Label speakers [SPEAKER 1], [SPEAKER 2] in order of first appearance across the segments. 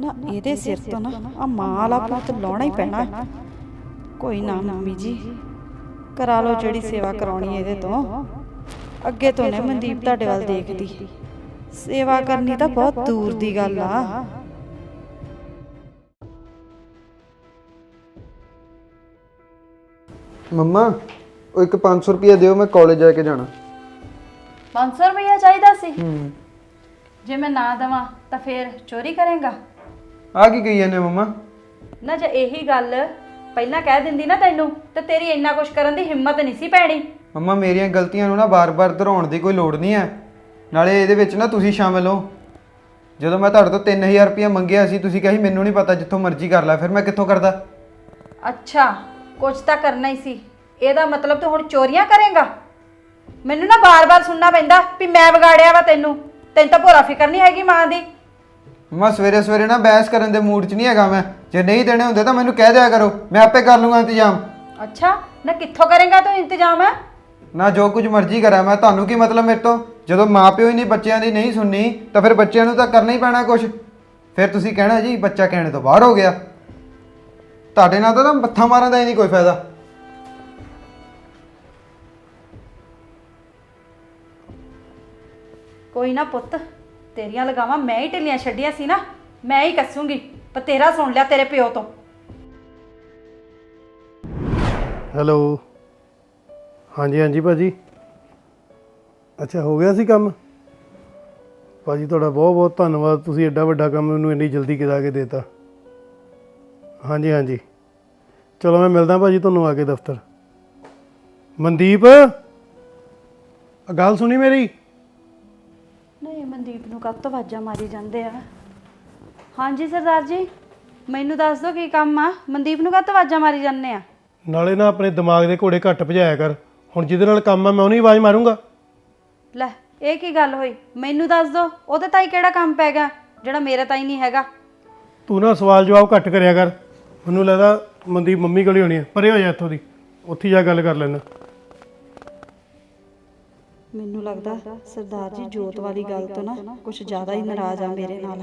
[SPEAKER 1] ਨਾ ਇਹਦੇ ਸਿਰ ਤੋਂ ਨਾ ਆ ਮਾਂ ਵਾਲਾ ਪੁੱਤ ਲਾਉਣਾ ਹੀ ਪੈਣਾ। ਕੋਈ ਨਾ ਮੰਮੀ ਜੀ ਕਰਾ ਲਓ ਜਿਹੜੀ ਸੇਵਾ ਕਰਾਉਣੀ ਇਹਦੇ ਤੋਂ। ਅੱਗੇ ਤੋਂ ਨੇ ਮਨਦੀਪ ਤੁਹਾਡੇ ਵੱਲ ਦੇਖਦੀ। ਸੇਵਾ ਕਰਨੀ ਤਾਂ ਬਹੁਤ ਦੂਰ ਦੀ ਗੱਲ ਆ।
[SPEAKER 2] ਮੰਮਾ ਉਹ ਇੱਕ 500 ਰੁਪਏ ਦਿਓ ਮੈਂ ਕਾਲਜ ਜਾ ਕੇ ਜਾਣਾ।
[SPEAKER 1] 500 ਰੁਪਇਆ ਚਾਹੀਦਾ ਸੀ?
[SPEAKER 2] ਹੂੰ।
[SPEAKER 1] ਜੇ ਮੈਂ ਨਾ ਦਵਾਂ ਤਾਂ ਫੇਰ ਚੋਰੀ ਕਰੇਗਾ?
[SPEAKER 2] ਆ ਕੀ ਕਹੀ ਜਾਂਦੇ ਮੰਮਾ?
[SPEAKER 1] ਨਾ ਜੇ ਇਹੀ ਗੱਲ ਪਹਿਲਾਂ ਕਹਿ ਦਿੰਦੀ ਨਾ ਤੈਨੂੰ ਤੇ ਤੇਰੀ ਇੰਨਾ ਕੁਛ ਕਰਨ ਦੀ ਹਿੰਮਤ ਨਹੀਂ ਸੀ ਪੈਣੀ।
[SPEAKER 2] ਮੰਮਾ ਮੇਰੀਆਂ ਗਲਤੀਆਂ ਨੂੰ ਨਾ ਬਾਰ-ਬਾਰ ਦੁਹਰਾਉਣ ਦੀ ਕੋਈ ਲੋੜ ਨਹੀਂ ਹੈ। ਨਾਲੇ ਇਹਦੇ ਵਿੱਚ ਨਾ ਤੁਸੀਂ ਸ਼ਾਮਿਲ ਹੋ। ਜਦੋਂ ਮੈਂ ਤੁਹਾਡੇ ਤੋਂ 3000 ਰੁਪਏ ਮੰਗਿਆ ਸੀ ਤੁਸੀਂ ਕਹੀ ਮੈਨੂੰ ਨਹੀਂ ਪਤਾ ਜਿੱਥੋਂ ਮਰਜ਼ੀ ਕਰ ਲੈ ਫਿਰ ਮੈਂ ਕਿੱਥੋਂ ਕਰਦਾ?
[SPEAKER 1] ਅੱਛਾ ਕੁਛ ਤਾਂ ਕਰਨਾ ਹੀ ਸੀ। ਇਹਦਾ ਮਤਲਬ ਤੂੰ ਹੁਣ ਚੋਰੀਆਂ ਕਰੇਗਾ? ਮੈਨੂੰ ਨਾ ਬਾਰ-ਬਾਰ ਸੁਣਨਾ ਪੈਂਦਾ ਵੀ ਮੈਂ ਵਿਗਾੜਿਆ ਵਾ ਤੈਨੂੰ। ਤੈਨੂੰ ਤਾਂ ਭੋਰਾ ਫਿਕਰ ਨਹੀਂ ਹੈਗੀ ਮਾਂ ਦੀ।
[SPEAKER 2] ਮੰਮਾ ਸਵੇਰੇ ਸਵੇਰੇ ਨਾ ਬਹਿਸ ਕਰਨ ਦੇ ਮੂਡ 'ਚ ਨਹੀਂ ਹੈਗਾ ਮੈਂ। ਜੇ ਨਹੀਂ ਦੇਣੇ ਹੁੰਦੇ ਤਾਂ ਮੈਨੂੰ ਕਹਿ ਦਿਆ ਕਰੋ ਮੈਂ ਆਪੇ ਕਰ ਲੂੰਗਾ ਇੰਤਜ਼ਾਮ।
[SPEAKER 1] ਅੱਛਾ ਨਾ ਕਿੱਥੋਂ ਕਰੇਗਾ ਤੂੰ ਇੰਤਜ਼ਾਮ? ਹੈ
[SPEAKER 2] ਨਾ ਜੋ ਕੁਝ ਮਰਜ਼ੀ ਕਰਾਂ ਮੈਂ ਤੁਹਾਨੂੰ ਕੀ ਮਤਲਬ ਮੇਰੇ ਤੋਂ? ਜਦੋਂ ਮਾਪਿਓ ਹੀ ਨਹੀਂ ਬੱਚਿਆਂ ਦੀ ਨਹੀਂ ਸੁਣਨੀ ਤਾਂ ਫਿਰ ਬੱਚਿਆਂ ਨੂੰ ਤਾਂ ਕਰਨਾ ਹੀ ਪੈਣਾ ਕੁਝ ਫਿਰ ਤੁਸੀਂ ਕਹਿਣਾ ਜੀ ਬੱਚਾ ਕਹਿਣੇ ਤੋਂ ਬਾਹਰ ਹੋ ਗਿਆ। ਤੁਹਾਡੇ ਨਾਲ ਤਾਂ ਨਾ ਮੱਥਾ ਮਾਰਨ ਦਾ ਹੀ ਨਹੀਂ ਕੋਈ ਫਾਇਦਾ।
[SPEAKER 1] ਕੋਈ ਨਾ ਪੁੱਤ ਤੇਰੀਆਂ ਲਗਾਵਾਂ ਮੈਂ ਹੀ ਢਿੱਲੀਆਂ ਛੱਡੀਆਂ ਸੀ ਨਾ, ਮੈਂ ਹੀ ਕੱਸੂੰਗੀ, ਪਰ ਤੇਰਾ ਸੁਣ ਲਿਆ ਤੇਰੇ ਪਿਓ ਤੋਂ।
[SPEAKER 3] ਹੈਲੋ। ਹਾਂਜੀ ਹਾਂਜੀ ਭਾਜੀ। ਅੱਛਾ, ਹੋ ਗਿਆ ਸੀ ਕੰਮ? ਭਾਜੀ, ਤੁਹਾਡਾ ਬਹੁਤ ਬਹੁਤ ਧੰਨਵਾਦ, ਤੁਸੀਂ ਐਡਾ ਵੱਡਾ ਕੰਮ ਮੈਨੂੰ ਇੰਨੀ ਜਲਦੀ ਕਰਾ ਕੇ ਦੇਤਾ। ਹਾਂਜੀ ਹਾਂਜੀ। ਚਲੋ, ਮੈਂ ਮਿਲਦਾ ਭਾਜੀ ਤੁਹਾਨੂੰ ਆ ਕੇ ਦਫ਼ਤਰ। ਮਨਦੀਪ? ਆ ਗੱਲ ਸੁਣੀ ਮੇਰੀ?
[SPEAKER 1] ਨਹੀਂ ਮਨਦੀਪ ਨੂੰ ਕੱਤ ਤੋਂ ਵਾਜਾਂ ਮਾਰੀ ਜਾਂਦੇ ਆ? ਹਾਂਜੀ ਸਰਦਾਰ ਜੀ ਮੈਨੂੰ ਦੱਸ ਦਿਓ ਕੀ ਕੰਮ ਆ? ਮਨਦੀਪ ਨੂੰ ਕੱਤ ਵਾਜਾਂ ਮਾਰੀ ਜਾਂਦੇ ਆ?
[SPEAKER 3] ਨਾਲੇ ਨਾ ਆਪਣੇ ਦਿਮਾਗ ਦੇ ਘੋੜੇ ਘੱਟ ਭਜਾਇਆ ਕਰ। ਹੁਣ ਜਿਹਦੇ ਨਾਲ ਕੰਮ ਆ ਮੈਂ ਉਹਨੂੰ ਹੀ ਆਵਾਜ਼ ਮਾਰੂੰਗਾ।
[SPEAKER 1] ਲੈ ਇਹ ਕੀ ਗੱਲ ਹੋਈ? ਮੈਨੂੰ ਦੱਸ ਦਿਓ ਉਹਦੇ ਤਾਈ ਕਿਹੜਾ ਕੰਮ ਪੈ ਗਿਆ ਜਿਹੜਾ ਮੇਰੇ ਤਾਈ ਨਹੀਂ ਹੈਗਾ?
[SPEAKER 3] ਤੂੰ ਨਾ ਸਵਾਲ ਜਵਾਬ ਘੱਟ ਕਰਿਆ ਕਰ। ਮੈਨੂੰ ਲੱਗਦਾ ਮਨਦੀਪ ਮੰਮੀ ਕੋਲ ਹੀ ਹੋਣੀ ਹੈ ਪਰੇ ਹੋ ਜਾ ਇੱਥੋਂ ਦੀ। ਉੱਥੇ ਜਾ ਗੱਲ ਕਰ ਲੈਣਾ
[SPEAKER 1] ਮੈਨੂੰ ਲੱਗਦਾ ਸਰਦਾਰ ਜੀ ਜੋਤ ਵਾਲੀ ਗੱਲ ਤੋਂ ਨਾ ਕੁਝ ਜ਼ਿਆਦਾ ਹੀ ਨਾਰਾਜ਼ ਆ ਮੇਰੇ ਨਾਲ।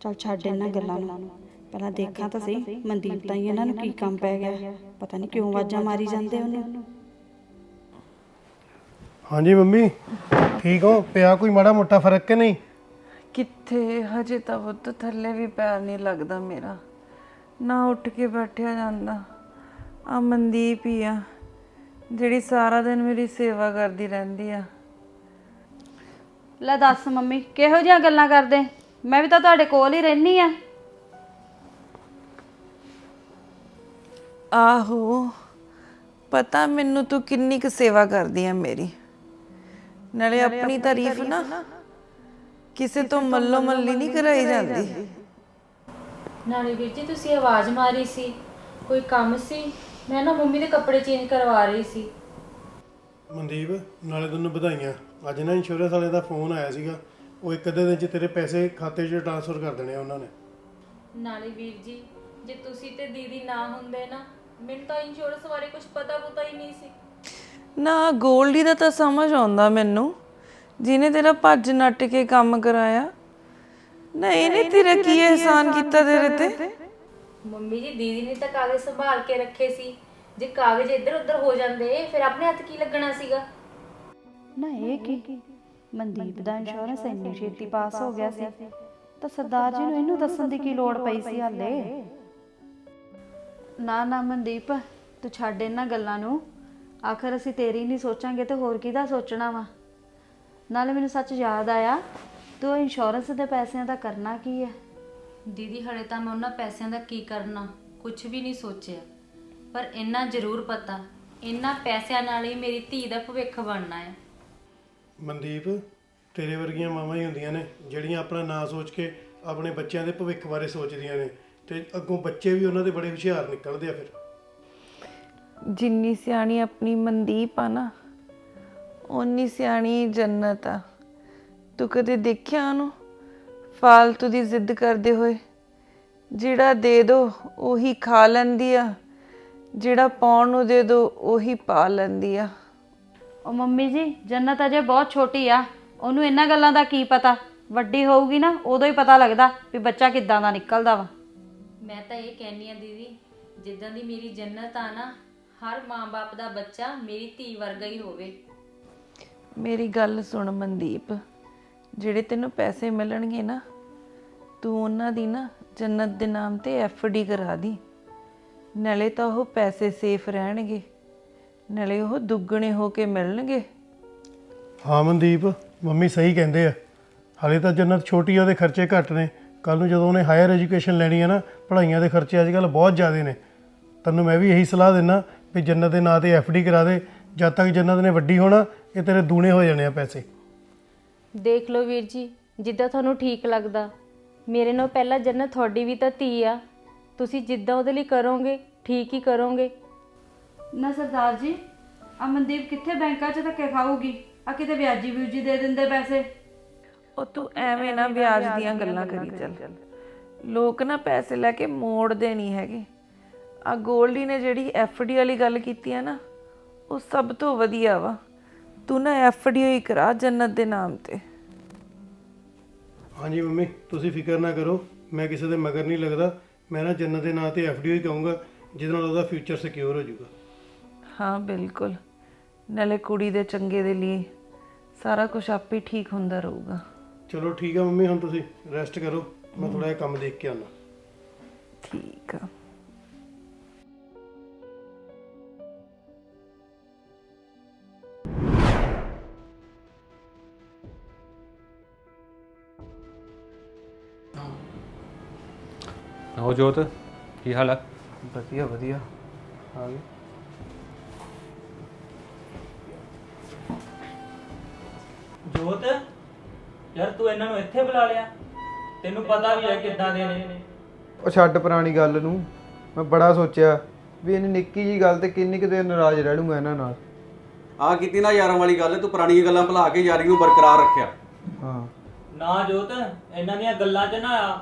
[SPEAKER 1] ਚਲ ਛੱਡ ਇਹਨਾਂ ਗੱਲਾਂ ਨੂੰ। ਪਹਿਲਾਂ ਦੇਖਾਂ ਤਾਂ ਸਹੀ ਮਨਦੀਪ ਤਾਈ ਇਹਨਾਂ ਨੂੰ ਕੀ ਕੰਮ ਪੈ ਗਿਆ। ਪਤਾ ਨਹੀਂ ਕਿਉਂ ਆਵਾਜ਼ਾਂ ਮਾਰੀ ਜਾਂਦੇ ਉਹਨੂੰ।
[SPEAKER 3] ਹਾਂਜੀ ਮੰਮੀ ਠੀਕ ਹੋ? ਪਿਆ ਕੋਈ ਮਾੜਾ ਮੋਟਾ ਫ਼ਰਕ ਕਿ ਨਹੀਂ?
[SPEAKER 4] ਕਿੱਥੇ? ਹਜੇ ਤਾਂ ਪੁੱਤ ਥੱਲੇ ਵੀ ਪੈਰ ਨਹੀਂ ਲੱਗਦਾ ਮੇਰਾ। ਨਾ ਉੱਠ ਕੇ ਬੈਠਿਆ ਜਾਂਦਾ। ਆ ਮਨਦੀਪ ਹੀ ਆ। ਜਿਹੜੀ ਸਾਰਾ ਦਿਨ ਮੇਰੀ ਸੇਵਾ ਕਰਦੀ ਰਹਿੰਦੀ ਆ।
[SPEAKER 1] ਲੈ ਦੱਸ ਮੰਮੀ ਕਿਹੋ ਜਿਹੀਆਂ ਗੱਲਾਂ ਕਰਦੇ? ਮੈਂ ਵੀ ਤਾਂ ਤੁਹਾਡੇ ਕੋਲ ਹੀ ਰਹਿਣੀ ਆ।
[SPEAKER 4] ਆਹੋ ਪਤਾ ਮੈਨੂੰ ਤੂੰ ਕਿੰਨੀ ਕੁ ਸੇਵਾ ਕਰਦੀ ਆ ਮੇਰੀ। ਨਾਲੇ ਆਪਣੀ ਤਾਰੀਫ ਨਾ ਕਿਸੇ ਤੋਂ ਮੱਲੋ ਮੱਲੀ ਨਹੀਂ ਕਰਾਈ ਜਾਂਦੀ।
[SPEAKER 5] ਨਾਲੇ ਵੀਰ ਜੀ ਤੁਸੀਂ ਆਵਾਜ਼ ਮਾਰੀ ਸੀ। ਕੋਈ ਕੰਮ ਸੀ? ਮੈਂ ਨਾ ਮੰਮੀ ਦੇ ਕੱਪੜੇ ਚੇਂਜ ਕਰਵਾ ਰਹੀ ਸੀ।
[SPEAKER 3] ਮਨਦੀਪ ਨਾਲੇ ਤੁਹਾਨੂੰ ਵਧਾਈਆਂ। ਅੱਜ ਨਾ ਇੰਸ਼ੋਰੈਂਸ ਵਾਲੇ ਦਾ ਫੋਨ ਆਇਆ ਸੀਗਾ। ਉਹ ਇੱਕ ਅੱਧੇ ਦਿਨ ਚ ਤੇਰੇ ਪੈਸੇ ਖਾਤੇ 'ਚ ਟ੍ਰਾਂਸਫਰ ਕਰ ਦੇਣੇ ਆ ਉਹਨਾਂ ਨੇ।
[SPEAKER 5] ਨਾਲੇ ਵੀਰ ਜੀ ਜੇ ਤੁਸੀਂ ਤੇ ਦੀਦੀ ਨਾ ਹੁੰਦੇ ਨਾ ਮੈਨੂੰ ਤਾਂ ਇੰਸ਼ੋਰੈਂਸ ਬਾਰੇ ਕੁਝ ਪਤਾ ਪੁਤਾ ਹੀ ਨਹੀਂ ਸੀ।
[SPEAKER 4] ਨਾ ਗੋਲਡੀ ਦਾ ਤਾਂ ਸਮਝ ਆਉਂਦਾ ਮੈਨੂੰ। ਜਿਹਨੇ ਤੇਰਾ ਭੱਜ ਨੱਟ ਕੇ ਕੰਮ ਕਰਾਇਆ। ਨਾ ਇਹਨੇ ਤੇਰਾ ਕੀ ਅਹਿਸਾਨ ਕੀਤਾ ਤੇਰੇ ਤੇ?
[SPEAKER 5] ਮੰਮੀ ਜੀ ਦੀਦੀ ਨੇ ਤਾਂ ਕਾਗਜ਼ ਸੰਭਾਲ ਕੇ ਰੱਖੇ ਸੀ। ਜੇ ਕਾਗਜ਼ ਇੱਧਰ ਉੱਧਰ ਹੋ ਜਾਂਦੇ ਫਿਰ ਆਪਣੇ ਹੱਥ ਕੀ ਲੱਗਣਾ ਸੀਗਾ?
[SPEAKER 1] ਨਾ ਇਹ ਕੀ? ਮਨਦੀਪ ਦਾ ਇੰਸ਼ੋਰੈਂਸ ਇੰਨੀ ਛੇਤੀ ਪਾਸ ਹੋ ਗਿਆ ਸੀ। ਤਾਂ ਸਰਦਾਰ ਜੀ ਨੂੰ ਇਹਨੂੰ ਦੱਸਣ ਦੀ ਕੀ ਲੋੜ ਪਈ ਸੀ ਹਾਲੇ? ਨਾ ਨਾ ਮਨਦੀਪ ਤੂੰ ਛੱਡ ਇਹਨਾਂ ਗੱਲਾਂ ਨੂੰ। ਆਖਰ ਅਸੀਂ ਤੇਰੀ ਨਹੀਂ ਸੋਚਾਂਗੇ ਤੇ ਹੋਰ ਕਿਹਦਾ ਸੋਚਣਾ ਵਾ? ਨਾਲੇ ਮੈਨੂੰ ਸੱਚ ਯਾਦ ਆਇਆ ਤੂੰ ਇੰਸ਼ੋਰੈਂਸ ਦੇ ਪੈਸਿਆਂ ਦਾ ਕਰਨਾ ਕੀ ਹੈ?
[SPEAKER 5] ਦੀਦੀ ਹਲੇ ਤਾਂ ਮੈਂ ਉਹਨਾਂ ਪੈਸਿਆਂ ਦਾ ਕੀ ਕਰਨਾ? ਕੁਝ ਵੀ ਨਹੀਂ ਸੋਚਿਆ। ਪਰ ਇੰਨਾ ਜ਼ਰੂਰ ਪਤਾ ਇੰਨਾ ਪੈਸਿਆਂ ਨਾਲ ਹੀ ਮੇਰੀ ਧੀ ਦਾ ਭਵਿੱਖ ਬਣਨਾ ਹੈ।
[SPEAKER 3] ਮਨਦੀਪ ਤੇਰੇ ਵਰਗੀਆਂ ਮਾਵਾਂ ਹੀ ਹੁੰਦੀਆਂ ਨੇ ਜਿਹੜੀਆਂ ਆਪਣਾ ਨਾਂ ਸੋਚ ਕੇ ਆਪਣੇ ਬੱਚਿਆਂ ਦੇ ਭਵਿੱਖ ਬਾਰੇ ਸੋਚਦੀਆਂ ਨੇ। ਤੇ ਅੱਗੋਂ ਬੱਚੇ ਵੀ ਉਹਨਾਂ ਦੇ ਬੜੇ ਹੁਸ਼ਿਆਰ ਨਿਕਲਦੇ ਆ ਫਿਰ।
[SPEAKER 4] ਜਿੰਨੀ ਸਿਆਣੀ ਆਪਣੀ ਮਨਦੀਪ ਆ ਨਾ ਓਨੀ ਸਿਆਣੀ ਜੰਨਤ ਆ। ਤੂੰ ਕਦੇ ਦੇਖਿਆ ਉਹਨੂੰ? ਫਾਲਤੂ ਦੀ ਜ਼ਿੱਦ ਕਰਦੇ ਹੋਏ ਜਿਹੜਾ ਦੇ ਦੋ ਉਹੀ ਖਾ ਲੈਂਦੀ ਆ ਜਿਹੜਾ ਪਾਉਣ ਨੂੰ ਦੇ ਦੋ ਉਹੀ ਪਾ ਲੈਂਦੀ ਆ।
[SPEAKER 1] ਉਹ ਮੰਮੀ ਜੀ ਜੰਨਤ ਅਜੇ ਬਹੁਤ ਛੋਟੀ ਆ ਉਹਨੂੰ ਇਹਨਾਂ ਗੱਲਾਂ ਦਾ ਕੀ ਪਤਾ? ਵੱਡੀ ਹੋਊਗੀ ਨਾ ਉਦੋਂ ਹੀ ਪਤਾ ਲੱਗਦਾ ਵੀ ਬੱਚਾ ਕਿੱਦਾਂ ਦਾ ਨਿਕਲਦਾ ਵਾ।
[SPEAKER 5] ਮੈਂ ਤਾਂ ਇਹ ਕਹਿੰਨੀ ਆ ਦੀਦੀ ਜਿੱਦਾਂ ਦੀ ਮੇਰੀ ਜੰਨਤ ਆ ਨਾ ਹਰ ਮਾਂ-ਬਾਪ ਦਾ ਬੱਚਾ ਮੇਰੀ ਧੀ ਵਰਗਾ ਹੀ ਹੋਵੇ।
[SPEAKER 4] ਮੇਰੀ ਗੱਲ ਸੁਣ ਮਨਦੀਪ ਜਿਹੜੇ ਤੈਨੂੰ ਪੈਸੇ ਮਿਲਣਗੇ ਨਾ ਤੂੰ ਉਹਨਾਂ ਦੀ ਨਾ ਜੰਨਤ ਦੇ ਨਾਮ ਤੇ ਡੀ ਕਰਾ ਦੀ। ਨਾਲੇ ਤਾਂ ਉਹ ਪੈਸੇ ਸੇਫ ਰਹਿਣਗੇ। ਨਾਲੇ ਉਹ ਦੁੱਗਣੇ ਹੋ ਕੇ ਮਿਲਣਗੇ।
[SPEAKER 3] ਹਾਂ ਮਨਦੀਪ ਮੰਮੀ ਸਹੀ ਕਹਿੰਦੇ ਆ। ਹਾਲੇ ਤਾਂ ਜੰਨਤ ਛੋਟੀ ਆ ਉਹਦੇ ਖਰਚੇ ਘੱਟ ਨੇ। ਕੱਲ ਨੂੰ ਜਦੋਂ ਉਹਨੇ ਹਾਇਰ ਐਜੂਕੇਸ਼ਨ ਲੈਣੀ ਹੈ ਨਾ ਪੜ੍ਹਾਈਆਂ ਦੇ ਖਰਚੇ ਅੱਜ ਕੱਲ੍ਹ ਬਹੁਤ ਜ਼ਿਆਦੇ ਨੇ। ਤੈਨੂੰ ਮੈਂ ਵੀ ਇਹੀ ਸਲਾਹ ਦਿੰਦਾ ਵੀ ਜੰਨਤ ਦੇ ਨਾਂ ਤੇ ਡੀ ਕਰਾ ਦੇ। ਜਦ ਤੱਕ ਜੰਨਤ ਨੇ ਵੱਡੀ ਹੋਣਾ ਇਹ ਤੇਰੇ ਦੂਣੇ ਹੋ ਜਾਣੇ ਆ ਪੈਸੇ।
[SPEAKER 6] ਦੇਖ ਲਓ ਵੀਰ ਜੀ ਜਿੱਦਾਂ ਤੁਹਾਨੂੰ ਠੀਕ ਲੱਗਦਾ। ਮੇਰੇ ਨਾਲ ਪਹਿਲਾਂ ਜੰਨਤ ਤੁਹਾਡੀ ਵੀ ਤਾਂ ਧੀ ਆ। ਤੁਸੀਂ ਜਿੱਦਾਂ ਉਹਦੇ ਲਈ ਕਰੋਗੇ ਠੀਕ ਹੀ ਕਰੋਗੇ।
[SPEAKER 1] ਨਾ ਸਰਦਾਰ ਜੀ ਅਮਨਦੀਪ ਕਿੱਥੇ ਬੈਂਕਾਂ 'ਚ ਧੱਕੇ ਖਾਊਗੀ? ਆ ਕਿਤੇ ਵਿਆਜੀ ਵਿਊਜੀ ਦੇ ਦਿੰਦੇ ਪੈਸੇ।
[SPEAKER 4] ਉਹ ਤੂੰ ਐਵੇਂ ਨਾ ਵਿਆਜ ਦੀਆਂ ਗੱਲਾਂ ਕਰੀ ਚੱਲ। ਲੋਕ ਨਾ ਪੈਸੇ ਲੈ ਕੇ ਮੋੜਦੇ ਨਹੀਂ ਹੈਗੇ। ਆ ਗੋਲਡੀ ਨੇ ਜਿਹੜੀ ਡੀ ਵਾਲੀ ਗੱਲ ਕੀਤੀ ਹੈ ਨਾ ਉਹ ਸਭ ਤੋਂ ਵਧੀਆ ਵਾ। ਤੂੰ ਨਾ ਡੀ ਹੀ ਕਰਾ ਜੰਨਤ ਦੇ ਨਾਮ ਤੇ।
[SPEAKER 3] ਹਾਂਜੀ ਮੰਮੀ ਤੁਸੀਂ ਫਿਕਰ ਨਾ ਕਰੋ। ਮੈਂ ਕਿਸੇ ਦੇ ਮਗਰ ਨਹੀਂ ਲੱਗਦਾ। ਮੈਂ ਨਾ ਜੰਨਤ ਦੇ ਨਾਂ ਤੇ ਡੀ ਹੀ ਕਹੂੰਗਾ ਜਿਹਦੇ ਨਾਲ ਉਹਦਾ ਫਿਊਚਰ ਸਿਕਿਉਰ ਹੋ ਜਾਊਗਾ।
[SPEAKER 4] ਹਾਂ ਬਿਲਕੁਲ। ਨਾਲੇ ਕੁੜੀ ਦੇ ਚੰਗੇ ਦੇ ਲਈ ਸਾਰਾ ਕੁਝ ਆਪੇ ਠੀਕ ਹੁੰਦਾ ਰਹੂਗਾ।
[SPEAKER 3] ਚਲੋ ਠੀਕ ਆ ਮੰਮੀ ਹੁਣ ਤੁਸੀਂ ਰੈਸਟ ਕਰੋ। ਮੈਂ ਥੋੜਾ ਜਿਹਾ ਕੰਮ ਦੇਖ ਕੇ ਆਉਣਾ
[SPEAKER 4] ਠੀਕ ਆ।
[SPEAKER 7] ਹੋ ਜੋਤ ਕੀ ਹਾਲ ਆ?
[SPEAKER 2] ਵਧੀਆ ਵਧੀਆ। ਆ ਗਏ।
[SPEAKER 8] ਜੋਤ ਯਾਰ ਤੂੰ ਇਹਨਾਂ ਨੂੰ ਇੱਥੇ ਬੁਲਾ ਲਿਆ। ਤੈਨੂੰ ਪਤਾ ਵੀ ਹੈ ਕਿੱਦਾਂ ਦੇ ਨੇ।
[SPEAKER 2] ਉਹ ਛੱਡ ਪੁਰਾਣੀ ਗੱਲ ਨੂੰ। ਮੈਂ ਬੜਾ ਸੋਚਿਆ ਵੀ ਇਹਨੇ ਨਿੱਕੀ ਜੀ ਗੱਲ ਤੇ ਕਿੰਨੀ ਕੁ ਦੇਰ ਨਾਰਾਜ਼ ਰਹਿ ਲੂੰਗਾ ਇਹਨਾਂ ਨਾਲ।
[SPEAKER 9] ਆ ਕੀਤੀ ਨਾ ਯਾਰਾਂ ਵਾਲੀ ਗੱਲ ਤੂੰ ਪੁਰਾਣੀਆਂ ਗੱਲਾਂ ਭੁਲਾ ਕੇ ਯਾਰੀ ਨੂੰ ਬਰਕਰਾਰ ਰੱਖਿਆ।
[SPEAKER 2] ਹਾਂ।
[SPEAKER 8] ਨਾ ਜੋਤ ਇਹਨਾਂ ਦੀਆਂ ਗੱਲਾਂ 'ਚ ਨਾ ਆ।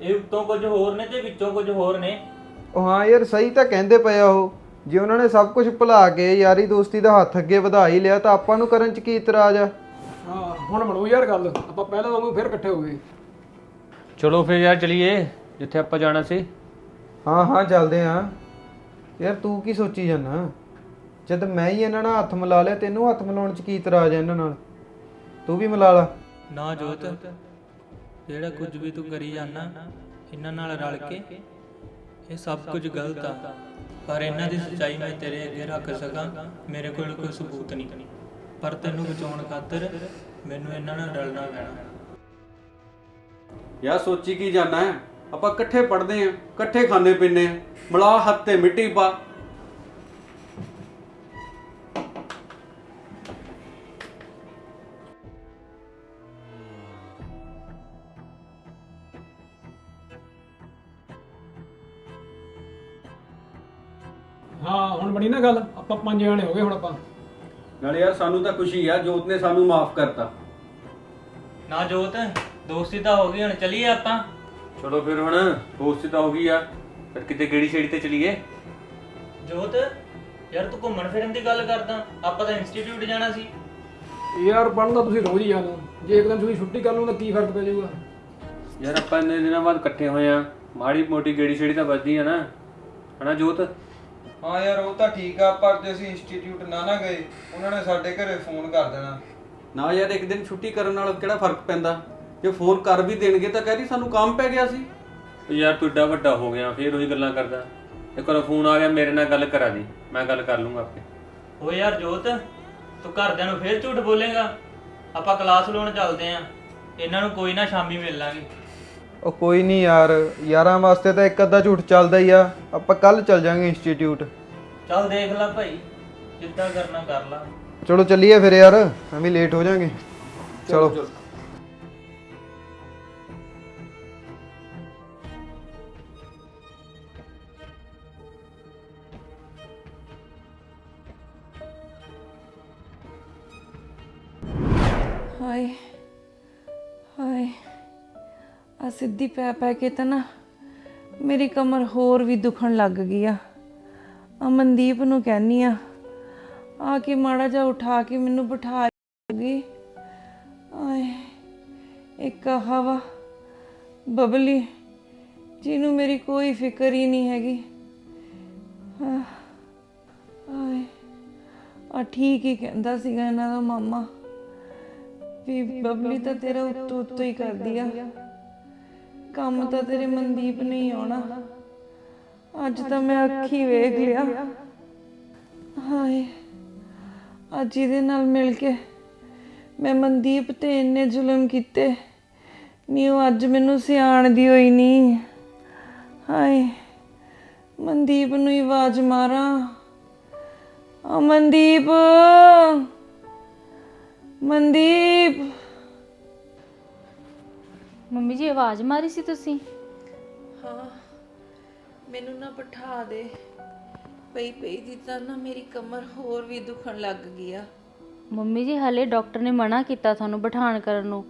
[SPEAKER 8] ਇਹ ਉੱਤੋਂ ਕੁਝ ਹੋਰ ਨੇ ਤੇ ਵਿੱਚੋਂ ਕੁਝ ਹੋਰ ਨੇ?
[SPEAKER 2] ਉਹ ਹਾਂ ਯਾਰ ਸਹੀ ਤਾਂ ਕਹਿੰਦੇ ਪਏ ਆ ਉਹ। ਜੇ ਉਹਨਾਂ ਨੇ ਸਭ ਕੁਝ ਭੁਲਾ ਕੇ ਯਾਰੀ ਦੋਸਤੀ ਦਾ ਹੱਥ ਅੱਗੇ ਵਧਾ ਹੀ ਲਿਆ ਤਾਂ ਆਪਾਂ ਨੂੰ ਕਰਨ ਚ ਕੀ ਇਤਰਾਜ਼ ਆ?
[SPEAKER 10] ਹਾਂ ਹੁਣ ਬਣੂ ਯਾਰ ਗੱਲ। ਆਪਾਂ ਪਹਿਲਾਂ ਵਾਂਗੂ ਫਿਰ ਇਕੱਠੇ ਹੋ ਗਏ।
[SPEAKER 7] ਚਲੋ ਫਿਰ ਯਾਰ ਚਲੀਏ। ਜਿੱਥੇ ਆਪਾਂ ਜਾਣਾ ਸੀ।
[SPEAKER 2] ਹਾਂ ਹਾਂ ਚੱਲਦੇ ਆ। ਯਾਰ ਤੂੰ ਕੀ ਸੋਚੀ ਜਾਂਦਾ ਜਦ ਮੈਂ ਹੀ ਇਹਨਾਂ ਨਾਲ ਹੱਥ ਮਿਲਾ ਲਿਆ ਤੈਨੂੰ ਹੱਥ ਮਿਲਾਉਣ ਚ ਕੀ ਇਤਰਾਜ਼ ਆ ਇਹਨਾਂ ਨਾਲ? ਤੂੰ ਵੀ ਮਿਲਾ ਲਾ।
[SPEAKER 8] ਨਾ ਜੋਤ। ਜਿਹੜਾ ਕੁਝ ਵੀ ਤੂੰ ਕਰੀ ਜਾਂਦਾ ਇਹਨਾਂ ਨਾਲ ਰਲ ਕੇ, ਇਹ ਸਭ ਕੁਝ ਗਲਤ ਆ। ਪਰ ਇਹਨਾਂ ਦੀ ਸੱਚਾਈ ਮੈਂ ਤੇਰੇ ਅੱਗੇ ਰੱਖ ਸਕਾਂ, ਮੇਰੇ ਕੋਲ ਕੋਈ ਸਬੂਤ ਨਹੀਂ। ਪਰ ਤੈਨੂੰ ਬਚਾਉਣ ਖਾਤਰ ਮੈਨੂੰ ਇਹਨਾਂ ਨਾਲ ਰਲਣਾ ਪੈਣਾ।
[SPEAKER 9] ਯਾਰ ਸੋਚੀ ਕੀ ਜਾਣਾ ਹੈ? ਆਪਾਂ ਇਕੱਠੇ ਪੜਦੇ ਆਂ ਇਕੱਠੇ ਖਾਣੇ ਪੀਂਦੇ ਆਂ ਮਿਲਾ ਹੱਥ ਤੇ ਮਿੱਟੀ ਪਾ
[SPEAKER 10] ਹੁਣ ਬਣੀ ਨਾ ਗੱਲ ਆਪਾਂ ਪੰਜ ਜਣੇ ਹੋ ਗਏ ਹੁਣ ਆਪਾਂ।
[SPEAKER 9] ਨਾਲੇ ਯਾਰ ਸਾਨੂੰ ਤਾਂ ਖੁਸ਼ੀ ਆ ਜੋਤ ਨੇ ਸਾਨੂੰ ਮਾਫ ਕਰਤਾ।
[SPEAKER 8] ਨਾ ਜੋਤ ਦੋਸਤੀ ਤਾਂ ਹੋ ਗਈ ਹੁਣ ਚਲੀਏ ਆਪਾਂ।
[SPEAKER 7] ਚਲੋ ਫਿਰ ਹੁਣ ਦੋਸਤੀ ਤਾਂ ਹੋ ਗਈ ਆ। ਫਿਰ ਕਿਤੇ ਗੇੜੀ ਛੇੜੀ ਤੇ ਚਲੀਏ।
[SPEAKER 8] ਜੋਤ ਯਾਰ ਤੂੰ ਘੁੰਮਣ ਫਿਰਨ ਦੀ ਗੱਲ ਕਰਦਾ ਆਪਾਂ ਤਾਂ ਇੰਸਟੀਚਿਊਟ ਜਾਣਾ ਸੀ।
[SPEAKER 10] ਯਾਰ ਪੜ੍ਹਨ ਦਾ ਤੁਸੀਂ ਰੋਜ਼ ਹੀ ਜਾਂਦੇ ਹੋ ਜੇ ਇੱਕ ਦਿਨ ਤੁਸੀਂ ਛੁੱਟੀ ਕਰ ਲਓ ਤਾਂ ਕੀ ਫ਼ਰਕ ਪੈ ਜਾਊਗਾ?
[SPEAKER 7] ਯਾਰ ਆਪਾਂ ਇੰਨੇ ਦਿਨਾਂ ਬਾਅਦ ਇਕੱਠੇ ਹੋਏ ਆ। ਮਾੜੀ ਮੋਟੀ ਗੇੜੀ ਛੇੜੀ ਤਾਂ ਵੱਜਦੀ ਆ ਨਾ। ਹਨਾ ਜੋਤ?
[SPEAKER 2] ਹਾਂ ਯਾਰ ਉਹ ਤਾਂ ਠੀਕ ਆ ਪਰ ਜੇ ਅਸੀਂ ਇੰਸਟੀਚਿਊਟ ਨਾ ਨਾ ਗਏ ਉਹਨਾਂ ਨੇ ਸਾਡੇ ਘਰੇ ਫੋਨ ਕਰ ਦੇਣਾ।
[SPEAKER 9] ਨਾ ਯਾਰ ਇੱਕ ਦਿਨ ਛੁੱਟੀ ਕਰਨ ਨਾਲ ਕਿਹੜਾ ਫ਼ਰਕ ਪੈਂਦਾ? ਜੇ ਫੋਨ ਕਰ ਵੀ ਦੇਣਗੇ ਤਾਂ ਕਹਿ ਸਾਨੂੰ ਕੰਮ ਪੈ ਗਿਆ ਸੀ।
[SPEAKER 7] ਯਾਰ ਤੂੰ ਏਡਾ ਵੱਡਾ ਹੋ ਗਿਆ ਫੇਰ ਉਹੀ ਗੱਲਾਂ ਕਰਦਾ। ਇੱਕ ਵਾਰ ਫੋਨ ਆ ਗਿਆ ਮੇਰੇ ਨਾਲ ਗੱਲ ਕਰਾ ਦੀ ਮੈਂ ਗੱਲ ਕਰ ਲੂੰਗਾ ਆਪੇ।
[SPEAKER 8] ਓ ਯਾਰ ਜੋਤ ਤੂੰ ਘਰਦਿਆਂ ਨੂੰ ਫੇਰ ਝੂਠ ਬੋਲੇਗਾ? ਆਪਾਂ ਕਲਾਸ ਲਾਉਣ ਚੱਲਦੇ ਆਂ ਇਹਨਾਂ ਨੂੰ ਕੋਈ ਨਾ ਸ਼ਾਮੀ ਮਿਲ ਲਾਂਗੇ।
[SPEAKER 2] ਉਹ ਕੋਈ ਨਹੀਂ ਯਾਰ ਯਾਰਾਂ ਵਾਸਤੇ ਤਾਂ ਇੱਕ ਅੱਧਾ ਝੂਠ ਚੱਲਦਾ ਹੀ ਆ। ਆਪਾਂ ਕੱਲ ਚੱਲ ਜਾਾਂਗੇ ਇੰਸਟੀਚਿਊਟ
[SPEAKER 8] ਚੱਲ ਦੇਖ ਲੈ ਭਾਈ ਜਿੱਦਾਂ ਕਰਨਾ ਕਰ ਲਾ।
[SPEAKER 2] ਚਲੋ ਚੱਲੀਏ ਫਿਰ ਯਾਰ ਐਵੇਂ ਲੇਟ ਹੋ ਜਾਾਂਗੇ। ਚਲੋ।
[SPEAKER 4] ਹਾਏ ਹਾਏ ਆ ਸਿੱਧੀ ਪੈ ਪੈ ਕੇ ਤਾਂ ਨਾ ਮੇਰੀ ਕਮਰ ਹੋਰ ਵੀ ਦੁਖਣ ਲੱਗ ਗਈ ਆ। ਅਮਨਦੀਪ ਨੂੰ ਕਹਿਨੀ ਆ ਆ ਕੇ ਮਾੜਾ ਜਿਹਾ ਉਠਾ ਕੇ ਮੈਨੂੰ ਬਿਠਾ ਗਈ ਆਏ, ਇੱਕ ਇੱਕ ਵਾ, ਬਬਲੀ, ਜਿਹਨੂੰ ਮੇਰੀ ਕੋਈ ਫਿਕਰ ਹੀ ਨਹੀਂ ਹੈਗੀ। ਆਏ, ਆ ਠੀਕ ਹੀ ਕਹਿੰਦਾ ਸੀਗਾ ਇਹਨਾਂ ਦਾ ਮਾਮਾ। ਵੀ ਬਬਲੀ ਤਾਂ ਤੇਰਾ ਉੱਤੋਂ ਉੱਤੋਂ ਹੀ ਕਰਦੀ ਆ। ਕੰਮ ਤਾਂ ਤੇਰੇ ਮਨਦੀਪ ਨੇ ਆਉਣਾ। ਅੱਜ ਤਾਂ ਮੈਂ ਅੱਖੀ ਵੇਖ ਲਿਆ। ਹਾਏ, ਅੱਜ ਇਹਦੇ ਨਾਲ ਮਿਲ ਕੇ ਮੈਂ ਮਨਦੀਪ ਤੇ ਇੰਨੇ ਜ਼ੁਲਮ ਕੀਤੇ। ਨੀ ਉਹ ਅੱਜ ਮੈਨੂੰ ਸਿਆਣ ਦੀ ਹੋਈ ਨਹੀਂ ਹਾਏ, ਮਨਦੀਪ ਨੂੰ ਹੀ ਆਵਾਜ਼ ਮਾਰਾਂ। ਆ ਮਨਦੀਪ ਮਨਦੀਪ!
[SPEAKER 6] ਮੰਮੀ ਜੀ ਆਵਾਜ਼ ਮਾਰੀ ਸੀ ਤੁਸੀਂ?
[SPEAKER 4] ਹਾਂ ਮੈਨੂੰ ਨਾ ਬਿਠਾ ਦੇ। ਪਈ ਪਈ ਦੀ ਤਾਂ ਨਾ ਮੇਰੀ ਕਮਰ ਹੋਰ ਵੀ ਦੁਖਣ ਲੱਗ ਗਈ ਆ।
[SPEAKER 6] ਮੰਮੀ ਜੀ ਹਲੇ ਡਾਕਟਰ ਨੇ ਮਨਾ ਕੀਤਾ ਤੁਹਾਨੂੰ ਬਿਠਾਣ ਕਰਨ ਨੂੰ।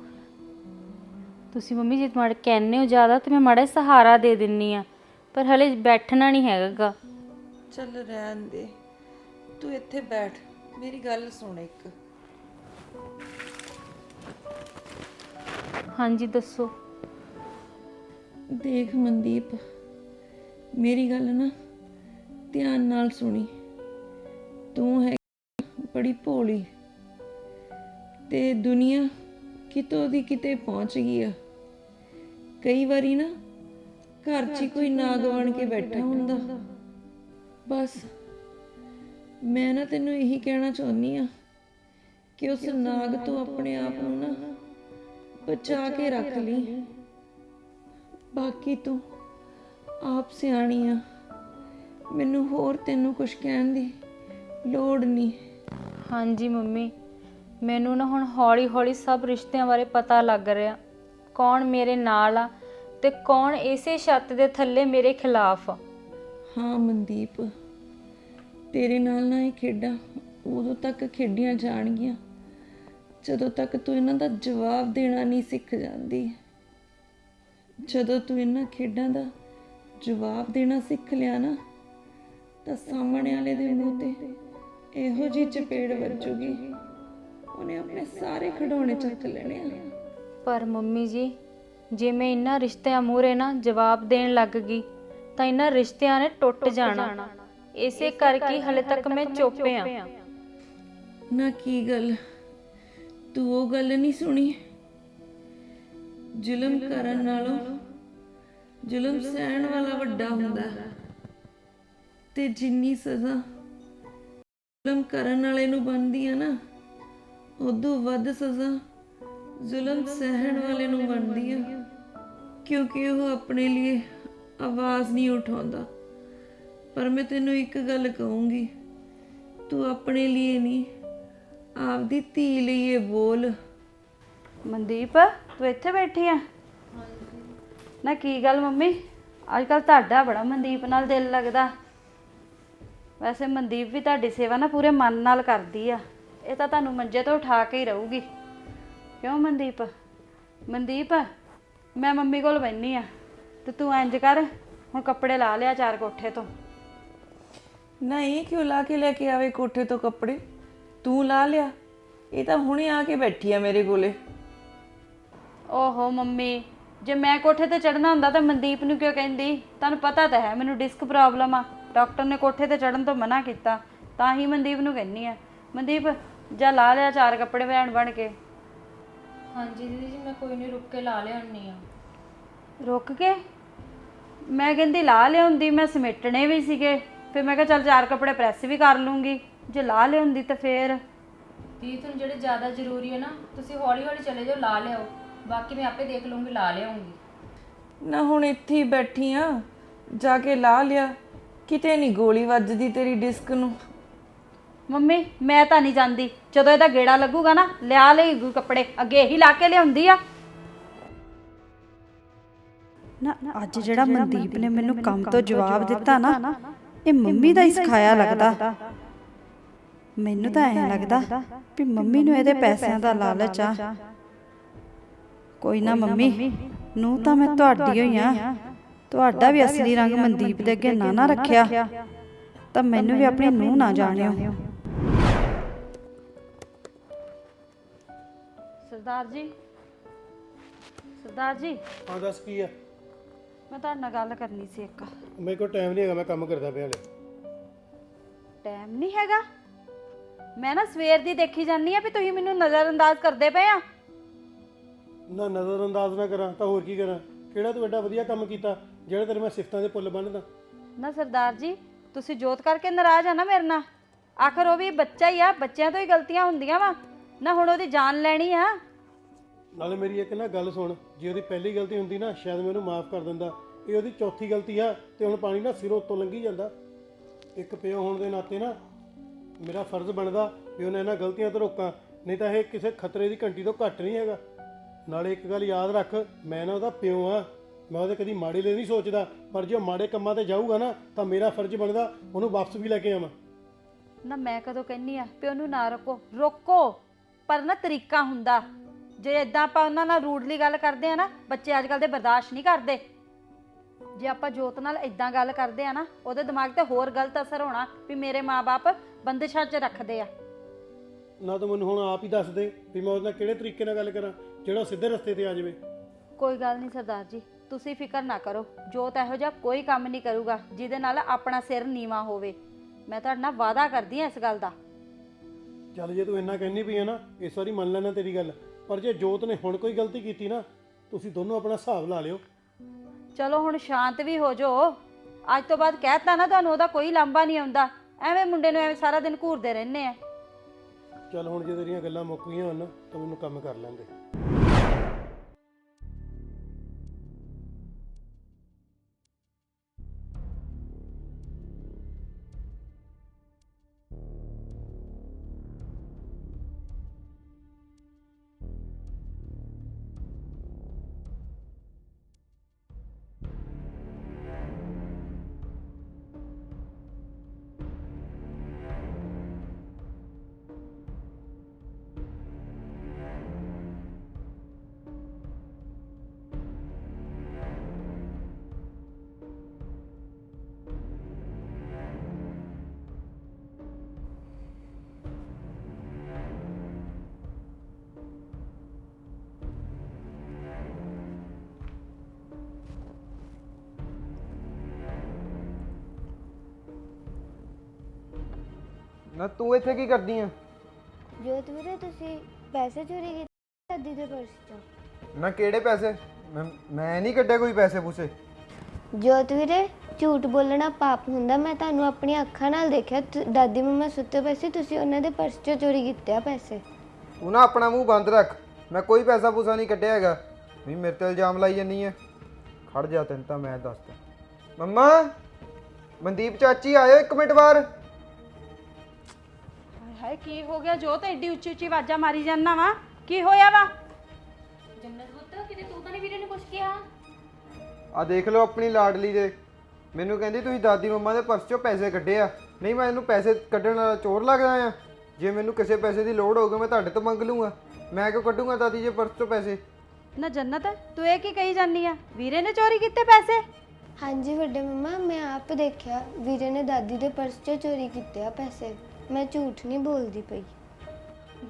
[SPEAKER 6] ਤੁਸੀਂ ਮੰਮੀ ਜੀ ਤੁਹਾਡੇ ਕਹਿੰਦੇ ਹੋ ਜ਼ਿਆਦਾ ਤੇ ਮੈਂ ਮਾੜਾ ਜਿਹਾ ਸਹਾਰਾ ਦੇ ਦਿੰਨੀ ਆ ਪਰ ਹਲੇ ਬੈਠਣਾ ਨਹੀਂ ਹੈਗਾ
[SPEAKER 4] ਚੱਲ ਰਹਿਣ ਦੇ। ਤੂੰ ਇੱਥੇ ਬੈਠ। ਮੇਰੀ ਗੱਲ ਸੁਣ ਇੱਕ।
[SPEAKER 6] ਹਾਂਜੀ ਦੱਸੋ।
[SPEAKER 4] ਦੇਖ ਮਨਦੀਪ ਮੇਰੀ ਗੱਲ ਨਾ ਧਿਆਨ ਨਾਲ ਸੁਣੀ। ਤੂੰ ਹੈ ਬੜੀ ਭੋਲੀ ਤੇ ਦੁਨੀਆ ਕਿਤੋਂ ਦੀ ਕਿਤੇ ਪਹੁੰਚ ਗਈ ਆ। ਕਈ ਵਾਰੀ ਨਾ ਘਰ 'ਚ ਹੀ ਕੋਈ ਨਾਗ ਬਣ ਕੇ ਬੈਠਾ ਹੁੰਦਾ। ਬਸ ਮੈਂ ਨਾ ਤੈਨੂੰ ਇਹੀ ਕਹਿਣਾ ਚਾਹੁੰਦੀ ਆ ਕਿ ਉਸ ਨਾਗ ਤੋਂ ਆਪਣੇ ਆਪ ਨੂੰ ਨਾ ਬਚਾ ਕੇ ਰੱਖ ਲਈ। ਬਾਕੀ ਤੂੰ ਆਪ ਸਿਆਣੀ ਆ। ਮੈਨੂੰ ਹੋਰ ਤੈਨੂੰ ਕੁਝ ਕਹਿਣ ਦੀ ਲੋੜ ਨਹੀਂ।
[SPEAKER 6] ਹਾਂਜੀ ਮੰਮੀ ਮੈਨੂੰ ਨਾ ਹੁਣ ਹੌਲੀ-ਹੌਲੀ ਸਭ ਰਿਸ਼ਤਿਆਂ ਬਾਰੇ ਪਤਾ ਲੱਗ ਰਿਹਾ। ਕੌਣ ਮੇਰੇ ਨਾਲ ਆ ਤੇ ਕੌਣ ਇਸੇ ਛੱਤ ਦੇ ਥੱਲੇ ਮੇਰੇ ਖਿਲਾਫ ਆ।
[SPEAKER 4] ਹਾਂ ਮਨਦੀਪ ਤੇਰੇ ਨਾਲ ਨਾ ਇਹ ਖੇਡਾਂ ਉਦੋਂ ਤੱਕ ਖੇਡੀਆਂ ਜਾਣਗੀਆਂ। ਜਦੋਂ ਤੱਕ ਤੂੰ ਇਹਨਾਂ ਦਾ ਜਵਾਬ ਦੇਣਾ ਨਹੀਂ ਸਿੱਖ ਜਾਂਦੀ ਜਦੋਂ ਤੂੰ ਇਹਨਾਂ ਖੇਡਾਂ ਦਾ ਜਵਾਬ ਦੇਣਾ ਸਿੱਖ ਲਿਆ ਨਾ ਤਾਂ ਸਾਹਮਣੇ ਵਾਲੇ ਦੇ ਮੂੰਹ ਤੇ ਇਹੋ ਜੀ ਚਪੇੜ ਵੱਜੂਗੀ। ਉਹਨੇ ਆਪਣੇ ਸਾਰੇ ਖਿਡੌਣੇ ਚੱਕ ਲੈਣੇ ਆ।
[SPEAKER 6] ਪਰ ਮੰਮੀ ਜੀ ਜੇ ਮੈਂ ਇਹਨਾਂ ਰਿਸ਼ਤਿਆਂ ਮੂਹਰੇ ਨਾ ਜਵਾਬ ਦੇਣ ਲੱਗ ਗਈ ਤਾਂ ਇਹਨਾਂ ਰਿਸ਼ਤਿਆਂ ਨੇ ਟੁੱਟ ਜਾਣਾ। ਇਸੇ ਕਰਕੇ ਹਲੇ ਤੱਕ ਮੈਂ ਚੁੱਪ ਆ
[SPEAKER 4] ਨਾ ਕੀ ਗੱਲ ਤੂੰ ਉਹ ਗੱਲ ਨਹੀਂ ਸੁਣੀ। ਜ਼ੁਲਮ ਕਰਨ ਨਾਲੋਂ ਜ਼ੁਲਮ ਸਹਿਣ ਵਾਲਾ ਵੱਡਾ ਹੁੰਦਾ। ਤੇ ਜਿੰਨੀ ਸਜ਼ਾ ਜ਼ੁਲਮ ਕਰਨ ਵਾਲੇ ਨੂੰ ਬਣਦੀ ਹੈ ਨਾ ਉਦੋਂ ਵੱਧ ਸਜ਼ਾ ਜ਼ੁਲਮ ਸਹਿਣ ਵਾਲੇ ਨੂੰ ਬਣਦੀ ਹੈ ਕਿਉਂਕਿ ਉਹ ਆਪਣੇ ਲਈ ਆਵਾਜ਼ ਨਹੀਂ ਉਠਾਉਂਦਾ। ਪਰ ਮੈਂ ਤੈਨੂੰ ਇੱਕ ਗੱਲ ਕਹੂੰਗੀ ਤੂੰ ਆਪਣੇ ਲਈ ਨਹੀਂ ਆਪਦੀ ਧੀ ਲਈ ਇਹ ਬੋਲ।
[SPEAKER 1] ਮਨਦੀਪ ਤੂੰ ਇੱਥੇ ਬੈਠੀ ਆ? ਨਾ ਕੀ ਗੱਲ ਮੰਮੀ? ਅੱਜ ਕੱਲ ਤੁਹਾਡਾ ਬੜਾ ਮਨਦੀਪ ਨਾਲ ਦਿਲ ਲੱਗਦਾ। ਵੈਸੇ ਮਨਦੀਪ ਵੀ ਤੁਹਾਡੀ ਸੇਵਾ ਨਾ ਪੂਰੇ ਮਨ ਨਾਲ ਕਰਦੀ ਆ। ਇਹ ਤਾਂ ਤੁਹਾਨੂੰ ਮੰਜੇ ਤੋਂ ਉਠਾ ਕੇ ਹੀ ਰਹੂਗੀ। ਕਿਉਂ ਮਨਦੀਪ? ਮਨਦੀਪ ਮੈਂ ਮੰਮੀ ਕੋਲ ਬੈਣੀ ਆ। ਤੇ ਤੂੰ ਇੰਜ ਕਰ ਹੁਣ ਕੱਪੜੇ ਲਾ ਲਿਆ ਚਾਰ ਕੋਠੇ ਤੋਂ।
[SPEAKER 4] ਨਾ ਇਹ ਕਿਉਂ ਲਾ ਕੇ ਲੈ ਕੇ ਆਵੇ ਕੋਠੇ ਤੋਂ ਕੱਪੜੇ? ਤੂੰ ਲਾ ਲਿਆ। ਇਹ ਤਾਂ ਹੁਣੇ ਆ ਕੇ ਬੈਠੀ ਆ ਮੇਰੇ ਕੋਲੇ।
[SPEAKER 1] ਓਹੋ ਮੰਮੀ ਜੇ ਮੈਂ ਕੋਠੇ ਤੇ ਚੜਨਾ ਹੁੰਦਾ ਤਾਂ ਮਨਦੀਪ ਨੂੰ ਕਿਉਂ ਕਹਿੰਦੀ? ਤੁਹਾਨੂੰ ਪਤਾ ਤਾਂ ਹੈ ਮੈਨੂੰ ਡਿਸਕ ਪ੍ਰੋਬਲਮ ਆ। ਡਾਕਟਰ ਨੇ ਕੋਠੇ ਤੇ ਚੜਨ ਤੋਂ ਮਨਾ ਕੀਤਾ ਤਾਂ ਹੀ ਮਨਦੀਪ ਨੂੰ ਕਹਿੰਨੀ ਆ। ਮਨਦੀਪ ਜਾ ਲਾ ਲਿਆ ਚਾਰ ਕੱਪੜੇ ਭੈਣ ਬਣ ਕੇ।
[SPEAKER 5] ਹਾਂਜੀ ਦੀਦੀ ਜੀ ਮੈਂ ਕੋਈ ਨਹੀਂ ਰੁੱਕ ਕੇ ਲਾ ਲਿਆਉਣੀ ਆ।
[SPEAKER 1] ਰੁਕ ਕੇ? ਮੈਂ ਕਹਿੰਦੀ ਲਾ ਲਿਆਉਂਦੀ ਮੈਂ ਸਮੇਟਣੇ ਵੀ ਸੀਗੇ। ਫਿਰ ਮੈਂ ਕਿਹਾ ਚੱਲ ਚਾਰ ਕੱਪੜੇ ਪ੍ਰੈਸ ਵੀ ਕਰ ਲੂੰਗੀ। ਜੇ ਲਾ ਲਿਆਉਂਦੀ ਤਾਂ ਫੇਰ।
[SPEAKER 5] ਦੀਦੀ ਤੁਹਾਨੂੰ ਜਿਹੜੇ ਜ਼ਿਆਦਾ ਜ਼ਰੂਰੀ ਹੈ ਨਾ ਤੁਸੀਂ ਹੌਲੀ ਹੌਲੀ ਚਲੇ ਜਾਓ ਲਾ ਲਿਆਓ। ਬਾਕੀ ਮੈਂ ਆਪੇ ਦੇਖ ਲੂੰਗੀ ਲਾ ਲਿਆਉਂਗੀ।
[SPEAKER 4] ਨਾ ਹੁਣ ਇੱਥੇ ਹੀ ਬੈਠੀ ਆ ਜਾ ਕੇ ਲਾ ਲਿਆ। ਕਿਤੇ ਨਹੀਂ ਗੋਲੀ ਵੱਜਦੀ ਤੇਰੀ ਡਿਸਕ ਨੂੰ।
[SPEAKER 1] ਮੰਮੀ ਮੈਂ ਤਾਂ ਨਹੀਂ ਜਾਂਦੀ। ਜਦੋਂ ਇਹਦਾ ਗੇੜਾ ਲੱਗੂਗਾ ਨਾ ਲਿਆ ਲਈ ਕੱਪੜੇ ਅੱਗੇ ਇਹੀ ਲਾ ਕੇ ਲਿਆਉਂਦੀ ਆ। ਨਾ ਅੱਜ ਜਿਹੜਾ ਮਨਦੀਪ ਨੇ ਮੈਨੂੰ ਕੰਮ ਤੋਂ ਜਵਾਬ ਦਿੱਤਾ ਨਾ ਇਹ ਮੰਮੀ ਦਾ ਹੀ ਸਿਖਾਇਆ ਲੱਗਦਾ। ਮੈਨੂੰ ਤਾਂ ਐਂ ਲੱਗਦਾ ਵੀ ਮੰਮੀ ਨੂੰ ਇਹਦੇ ਪੈਸਿਆਂ ਦਾ ਲਾਲਚ ਆ। ਕੋਈ ਨਾ ਮੰਮੀ ਨੂੰ ਤਾਂ ਮੈਂ ਤੁਹਾਡੀ ਹੋਈ ਆ। ਤੁਹਾਡਾ ਵੀ ਅਸਲੀ ਰੰਗ ਮਨਦੀਪ ਦੇ ਅੱਗੇ ਨਾ ਨਾ ਰੱਖਿਆ। ਤਾਂ ਮੈਨੂੰ ਵੀ ਆਪਣੀ ਨੂੰਹ ਨਾ ਜਾਣਿਓ। ਸਰਦਾਰ ਜੀ ਸਰਦਾਰ ਜੀ।
[SPEAKER 3] ਹਾਂ ਦੱਸ ਕੀ ਆ?
[SPEAKER 1] ਮੈਂ ਤੁਹਾਡੇ ਨਾਲ ਗੱਲ ਕਰਨੀ ਸੀ ਇੱਕ।
[SPEAKER 3] ਮੇਰੇ ਕੋਲ ਟਾਈਮ ਨਹੀਂ ਹੈਗਾ ਮੈਂ ਕੰਮ ਕਰਦਾ ਪਿਆ ਹਲੇ।
[SPEAKER 1] ਟਾਈਮ ਨਹੀਂ ਹੈਗਾ? ਮੈਂ ਨਾ ਸਵੇਰ ਦੀ ਦੇਖੀ ਜਾਂਦੀ ਆ ਵੀ ਤੁਸੀਂ ਮੈਨੂੰ ਨਜ਼ਰ ਅੰਦਾਜ਼ ਕਰਦੇ ਪਏ ਆ।
[SPEAKER 3] ਨਾ ਨਜ਼ਰ ਅੰਦਾਜ਼ ਨਾ ਕਰਾਂ ਤਾਂ ਹੋਰ ਕੀ ਕਰਾਂ? ਕਿਹੜਾ ਤੂੰ ਐਡਾ ਵਧੀਆ ਕੰਮ ਕੀਤਾ ਜਿਹੜਾ ਤੇਰੇ ਮੈਂ ਸਿਫਤਾਂ ਦੇ ਪੁੱਲ ਬੰਨਦਾ?
[SPEAKER 1] ਨਾ ਸਰਦਾਰ ਜੀ ਤੁਸੀਂ ਜੋਤ ਕਰਕੇ ਨਾਰਾਜ਼ ਆ ਨਾ ਮੇਰੇ ਨਾਲ। ਆਖਰ ਉਹ ਵੀ ਬੱਚਾ ਹੀ ਆ ਬੱਚਿਆਂ ਤੋਂ ਹੀ ਗਲਤੀਆਂ ਹੁੰਦੀਆਂ ਵਾ। ਨਾ ਹੁਣ ਉਹਦੀ ਜਾਨ ਲੈਣੀ ਆ।
[SPEAKER 3] ਨਾਲੇ ਮੇਰੀ ਇੱਕ ਨਾ ਗੱਲ ਸੁਣ ਜੇ ਉਹਦੀ ਪਹਿਲੀ ਗਲਤੀ ਹੁੰਦੀ ਨਾ ਸ਼ਾਇਦ ਮੈਂ ਉਹਨੂੰ ਮਾਫ ਕਰ ਦਿੰਦਾ। ਇਹ ਉਹਦੀ ਚੌਥੀ ਗਲਤੀ ਆ ਤੇ ਹੁਣ ਪਾਣੀ ਨਾ ਸਿਰੋਂ ਉੱਤੋਂ ਲੰਘੀ ਜਾਂਦਾ। ਇੱਕ ਪਿਓ ਹੋਣ ਦੇ ਨਾਤੇ ਨਾ ਮੇਰਾ ਫਰਜ਼ ਬਣਦਾ ਵੀ ਉਹਨੇ ਇਹਨਾਂ ਗਲਤੀਆਂ ਤੋਂ ਰੋਕਾਂ, ਨਹੀਂ ਤਾਂ ਇਹ ਕਿਸੇ ਖਤਰੇ ਦੀ ਘੰਟੀ ਤੋਂ ਘੱਟ ਨਹੀਂ ਹੈਗਾ। ਨਾਲੇ ਇੱਕ ਗੱਲ ਯਾਦ ਰੱਖ, ਮੈਂ ਨਾ ਉਹਦਾ ਪਿਓ ਆ ਮੈਂ ਉਹਦੇ ਕਦੀ ਮਾੜੇ ਲਈ ਨਹੀਂ ਸੋਚਦਾ, ਪਰ ਜੇ ਉਹ ਮਾੜੇ ਕੰਮਾਂ ਤੇ ਜਾਊਗਾ ਨਾ, ਤਾਂ ਮੇਰਾ ਫਰਜ਼ ਬਣਦਾ ਉਹਨੂੰ ਵਾਪਸ ਵੀ ਲੈ ਕੇ ਆਵਾਂ।
[SPEAKER 1] ਨਾ ਮੈਂ ਕਦੋਂ ਕਹਿੰਨੀ ਆ ਵੀ ਉਹਨੂੰ ਨਾ ਰੋਕੋ। ਰੋਕੋ, ਪਰ ਨਾ ਤਰੀਕਾ ਹੁੰਦਾ। ਜੇ ਇਦਾਂ ਆਪਾਂ ਉਹਨਾਂ ਨਾਲ ਰੂਡਲੀ ਗੱਲ ਕਰਦੇ ਆ ਨਾ, ਬੱਚੇ ਅੱਜ ਕੱਲ ਦੇ ਬਰਦਾਸ਼ਤ ਨਹੀਂ ਕਰਦੇ। ਜੇ ਆਪਾਂ ਜੋਤ ਨਾਲ ਇਦਾਂ ਗੱਲ ਕਰਦੇ ਆ ਨਾ, ਉਹਦੇ ਦਿਮਾਗ ਤੇ ਹੋਰ ਗਲਤ ਅਸਰ ਹੋਣਾ ਵੀ ਮੇਰੇ ਮਾਪੇ ਬੰਦਿਸ਼ਾਂ 'ਚ ਰੱਖਦੇ ਆ।
[SPEAKER 3] ਨਾ ਤੂੰ ਮੈਨੂੰ ਹੁਣ ਆਪ ਹੀ ਦੱਸ ਦੇ ਵੀ ਮੈਂ ਉਹਦੇ ਨਾਲ ਕਿਹੜੇ ਤਰੀਕੇ ਨਾਲ ਗੱਲ ਕਰਾਂ ਜਿਹੜਾ ਉਹ ਸਿੱਧੇ ਰਸਤੇ ਤੇ ਆ ਜਾਵੇ।
[SPEAKER 1] ਕੋਈ ਗੱਲ ਨਹੀਂ ਸਰਦਾਰ ਜੀ ਤੁਸੀਂ ਫਿਕਰ ਨਾ ਕਰੋ। ਜੋਤ ਇਹੋ ਜਿਹਾ ਕੋਈ ਕੰਮ ਨਹੀਂ ਕਰੂਗਾ ਜਿਹਦੇ ਨਾਲ ਆਪਣਾ ਸਿਰ ਨੀਵਾ ਹੋਵੇ। ਮੈਂ ਤੁਹਾਡੇ ਨਾਲ ਵਾਅਦਾ ਕਰਦੀ ਆ ਇਸ ਗੱਲ ਦਾ।
[SPEAKER 3] ਚੱਲ ਜੇ ਤੂੰ ਇੰਨਾ ਕਹਿਨੀ ਪਈ ਹੈ ਨਾ ਇਸ ਵਾਰੀ ਮੰਨ ਲੈਣਾ ਤੇਰੀ ਗੱਲ। ਪਰ ਜੇ ਜੋਤ ਨੇ ਹੁਣ ਕੋਈ ਗਲਤੀ ਕੀਤੀ ਨਾ ਤੁਸੀਂ ਦੋਨੋਂ ਆਪਣਾ ਹਿਸਾਬ ਲਾ ਲਿਓ।
[SPEAKER 1] ਚਲੋ ਹੁਣ ਸ਼ਾਂਤ ਵੀ ਹੋ ਜਾਓ। ਅੱਜ ਤੋਂ ਬਾਅਦ ਕਹਿਤਾ ਨਾ ਤੁਹਾਨੂੰ ਉਹਦਾ ਕੋਈ ਲਾਂਭਾ ਨਹੀਂ ਆਉਂਦਾ। ਐਵੇਂ ਮੁੰਡੇ ਨੂੰ ਐਵੇਂ ਸਾਰਾ ਦਿਨ ਘੂਰਦੇ ਰਹਿੰਦੇ ਆ।
[SPEAKER 3] ਚੱਲ ਹੁਣ ਜੇ ਤੇਰੀਆਂ ਗੱਲਾਂ ਮੁੱਕ ਗਈਆਂ ਹਨ ਤਾਂ ਮੈਨੂੰ ਕੰਮ ਕਰ ਲੈਂਦੇ
[SPEAKER 2] ਨਾ ਤੂੰ ਇੱਥੇ ਕੀ ਕਰਦੀ ਆ?
[SPEAKER 11] ਜੋਤ ਵੀਰੇ ਤੁਸੀਂ ਪੈਸੇ ਚੋਰੀ ਕੀਤੇ ਦਾਦੀ ਦੇ ਪਰਸ ਚੋਂ?
[SPEAKER 2] ਨਾ ਕਿਹੜੇ ਪੈਸੇ? ਮੈਂ ਮੈਂ ਨਹੀਂ ਕੱਢਿਆ ਕੋਈ ਪੈਸੇ ਪੂਸੇ।
[SPEAKER 11] ਜੋਤ ਵੀਰੇ ਝੂਠ ਬੋਲਣਾ ਪਾਪ ਹੁੰਦਾ। ਮੈਂ ਤੁਹਾਨੂੰ ਆਪਣੀਆਂ ਅੱਖਾਂ ਨਾਲ ਦੇਖਿਆ। ਤੁ- ਦਾਦੀ ਮੰਮਾ ਸੁੱਤੇ ਪਏ ਸੀ। ਤੁਸੀਂ ਉਹਨਾਂ ਦੇ ਪਰਸ ਚੋਂ ਚੋਰੀ ਕੀਤੇ ਆ ਪੈਸੇ।
[SPEAKER 2] ਤੂੰ ਨਾ ਆਪਣਾ ਮੂੰਹ ਬੰਦ ਰੱਖ। ਮੈਂ ਕੋਈ ਪੈਸਾ ਪੂਸਾ ਨਹੀਂ ਕੱਢਿਆ ਹੈਗਾ। ਵੀ ਮੇਰੇ ਤੇ ਇਲਜ਼ਾਮ ਲਾਈ ਜੰਨੀ ਹੈ ਖੜ ਜਾ ਤੈਨੂੰ ਤਾਂ ਮੈਂ ਦੱਸਦਾ। ਮੰਮਾ ਮਨਦੀਪ ਚਾਚੀ ਆਇਓ ਇੱਕ ਮਿੰਟ ਬਾਹਰ।
[SPEAKER 1] ਹਾਏ ਕੀ ਹੋ ਗਿਆ? ਜੋ ਤੇ ਏਡੀ ਉੱਚੀ ਉੱਚੀ ਆਵਾਜ਼ਾਂ ਮਾਰੀ ਜਾਂਦਾ ਵਾ। ਕੀ ਹੋਇਆ ਵਾ?
[SPEAKER 5] ਜੰਨਤ ਪੁੱਤ ਕਿਤੇ ਤੂੰ ਤਾਂ ਨਹੀਂ ਵੀਰੇ ਨੂੰ ਕੁਝ ਕਿਹਾ?
[SPEAKER 2] ਆ ਦੇਖ ਲਓ ਆਪਣੀ ਲਾਡਲੀ ਦੇ। ਮੈਨੂੰ ਕਹਿੰਦੀ ਤੁਸੀਂ ਦਾਦੀ ਮੰਮਾ ਦੇ ਪਰਸ ਚੋਂ ਪੈਸੇ ਕੱਢੇ ਆ। ਨਹੀਂ ਮੈਂ ਇਹਨੂੰ ਪੈਸੇ ਕੱਢਣ ਵਾਲਾ ਚੋਰ ਲੱਗਦਾ ਆ। ਜੇ ਮੈਨੂੰ ਕਿਸੇ ਪੈਸੇ ਦੀ ਲੋੜ ਹੋਊਗੀ ਮੈਂ ਤੁਹਾਡੇ ਤੋਂ ਮੰਗ ਲੂੰਗਾ ਮੈਂ ਕਿਉਂ ਕੱਢੂੰਗਾ ਦਾਦੀ ਜੇ ਪਰਸ ਚੋਂ ਪੈਸੇ?
[SPEAKER 1] ਨਾ ਜੰਨਤ ਤੂੰ ਇਹ ਕੀ ਕਹੀ ਜਾਂਦੀ ਆ? ਵੀਰੇ ਨੇ ਚੋਰੀ ਕੀਤੇ ਪੈਸੇ?
[SPEAKER 11] ਹਾਂਜੀ ਵੱਡੇ ਮੰਮਾ ਮੈਂ ਆਪ ਦੇਖਿਆ। ਵੀਰੇ ਨੇ ਦਾਦੀ ਦੇ ਪਰਸ ਚੋਂ ਚੋਰੀ ਕੀਤੇ ਆ ਪੈਸੇ। ਮੈਂ ਝੂਠ ਨਹੀਂ ਬੋਲਦੀ ਪਈ।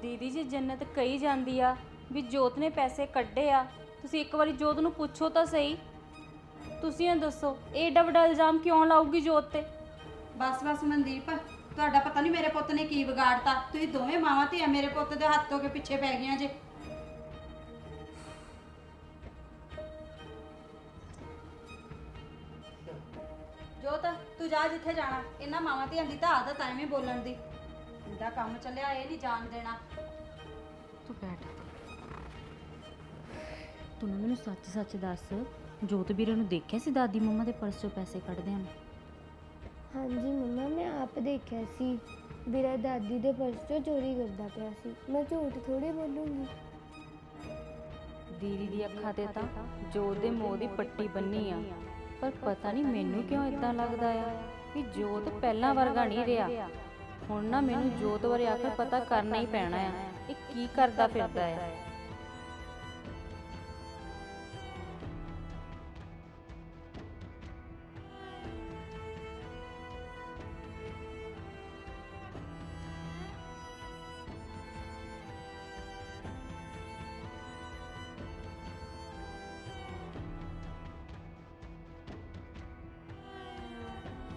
[SPEAKER 6] ਦੀਦੀ ਜੀ ਜੰਨਤ ਕਹੀ ਜਾਂਦੀ ਆ ਵੀ ਜੋਤ ਨੇ ਪੈਸੇ ਕੱਢੇ ਆ। ਤੁਸੀਂ ਇੱਕ ਵਾਰੀ ਜੋਤ ਨੂੰ ਪੁੱਛੋ ਤਾਂ ਸਹੀ। ਤੁਸੀਂ ਇਹ ਦੱਸੋ ਇਹ ਏਡਾ ਵੱਡਾ ਇਲਜ਼ਾਮ ਕਿਉਂ ਲਾਊਗੀ ਜੋਤ ਤੇ?
[SPEAKER 1] ਬਸ ਬਸ ਮਨਦੀਪ ਤੁਹਾਡਾ ਪਤਾ ਨਹੀਂ ਮੇਰੇ ਪੁੱਤ ਨੇ ਕੀ ਵਿਗਾੜਤਾ। ਤੁਸੀਂ ਦੋਵੇਂ ਮਾਵਾਂ ਧੀਆਂ ਮੇਰੇ ਪੁੱਤ ਦੇ ਹੱਥ ਤੋਂ ਕੇ ਪਿੱਛੇ ਪੈ ਗਈਆਂ ਜੇ। ਜੋਤ ਤੂੰ ਜਾ ਜਿੱਥੇ ਜਾਣਾ ਇਹਨਾਂ ਮਾਵਾਂ ਧੀਆਂ ਦੀ ਤਾਂ ਆਦਤ ਐਵੇਂ ਬੋਲਣ ਦੀ। ਇਹਦਾ ਕੰਮ ਚੱਲਿਆ ਇਹ ਨਹੀਂ ਜਾਣ ਦੇਣਾ।
[SPEAKER 6] ਤੂੰ ਬੈਠ। ਤੂੰ ਨਾ ਮੈਨੂੰ ਸੱਚ ਸੱਚ ਦੱਸ ਜੋਤ ਵੀਰੇ ਨੂੰ ਦੇਖਿਆ ਸੀ ਦਾਦੀ ਮੰਮਾ ਦੇ ਪਰਸ ਚੋਂ ਪੈਸੇ ਕੱਢਦਿਆਂ ਨੂੰ
[SPEAKER 11] ਹਾਂਜੀ ਮੰਮਾ ਮੈਂ ਆਪ ਦੇਖਿਆ ਸੀ। ਵੀਰਾ ਦਾਦੀ ਦੇ ਪਰਸ ਚੋਂ ਚੋਰੀ ਕਰਦਾ ਪਿਆ ਸੀ। ਮੈਂ ਝੂਠ ਥੋੜੀ ਬੋਲੂੰਗੀ।
[SPEAKER 6] ਦੀਦੀ ਦੀ ਅੱਖਾਂ ਤੇ ਤਾਂ ਜੋਤ ਦੇ ਮੋਹ ਦੀ ਪੱਟੀ ਬੰਨੀ ਆ। ਪਰ ਪਤਾ ਨਹੀਂ ਮੈਨੂੰ ਕਿਉਂ ਇਦਾਂ ਲੱਗਦਾ ਆ ਕਿ ਜੋਤ ਪਹਿਲਾਂ ਵਰਗਾ ਨਹੀਂ ਰਿਹਾ। ਹੁਣ ਨਾ ਮੈਨੂੰ ਜੋਤ ਬਾਰੇ ਆਖਰ ਪਤਾ ਕਰਨਾ ਹੀ ਪੈਣਾ ਆ ਇਹ ਕੀ ਕਰਦਾ ਫਿਰਦਾ ਆ।